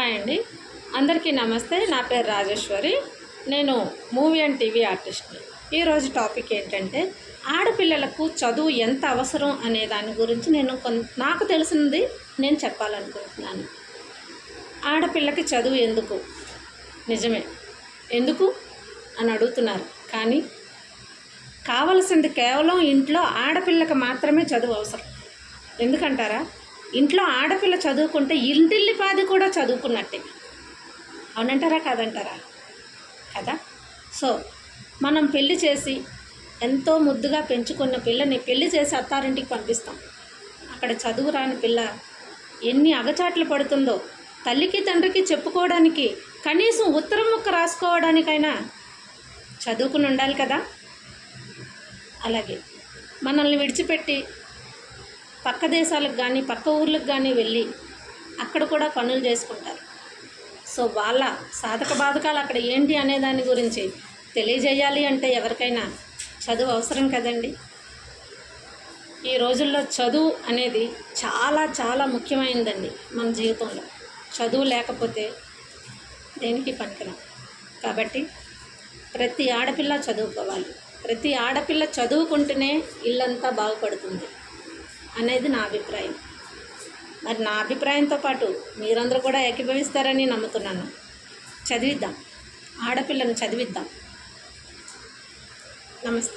Hi అండి. అందరికీ నమస్తే. నా పేరు రాజేశ్వరి. నేను మూవీ అండ్ టీవీ ఆర్టిస్ట్ని. ఈరోజు టాపిక్ ఏంటంటే ఆడపిల్లలకు చదువు ఎంత అవసరం అనే దాని గురించి నేను కొన్ నాకు తెలిసింది నేను చెప్పాలనుకుంటున్నాను. ఆడపిల్లకి చదువు ఎందుకు? నిజమే. ఎందుకు? అని అడుగుతున్నారు. కానీ కావలసింది కేవలం ఇంట్లో ఆడపిల్లకి మాత్రమే చదువు అవసరం. ఎందుకంటారా? ఇంట్లో ఆడపిల్ల చదువుకుంటే ఇంటిల్లిపాది కూడా చదువుకున్నట్టే. అవునంటారా కాదంటారా? కదా? సో మనం పెళ్ళి చేసి ఎంతో ముద్దుగా పెంచుకున్న పిల్లని పెళ్ళి చేసి అత్తారింటికి పంపిస్తాం. అక్కడ చదువు రాని పిల్ల ఎన్ని అగచాట్లు పడుతుందో తల్లికి తండ్రికి చెప్పుకోవడానికి కనీసం ఉత్తరం ముక్క రాసుకోవడానికైనా చదువుకుని ఉండాలి కదా? అలాగే మనల్ని విడిచిపెట్టి పక్క దేశాలకు కానీ పక్క ఊర్లకు కానీ వెళ్ళి అక్కడ కూడా పనులు చేసుకుంటారు. సో వాళ్ళ సాధక బాధకాలు అక్కడ ఏంటి అనే దాని గురించి తెలియజేయాలి అంటే ఎవరికైనా చదువు అవసరం కదండి. ఈ రోజుల్లో చదువు అనేది చాలా చాలా ముఖ్యమైనదండి మన జీవితంలో. చదువు లేకపోతే దేనికి పనికిరాం కాబట్టి ప్రతి ఆడపిల్ల చదువుకోవాలి. ప్రతి ఆడపిల్ల చదువుకుంటేనే ఇల్లంతా బాగుపడుతుంది. అనేది నా అభిప్రాయం. మరి నా అభిప్రాయంతో పాటు మీరందరూ కూడా ఏకీభవిస్తారని నమ్ముతున్నాను. చదివిద్దాం. ఆడపిల్లను చదివిద్దాం. నమస్తే.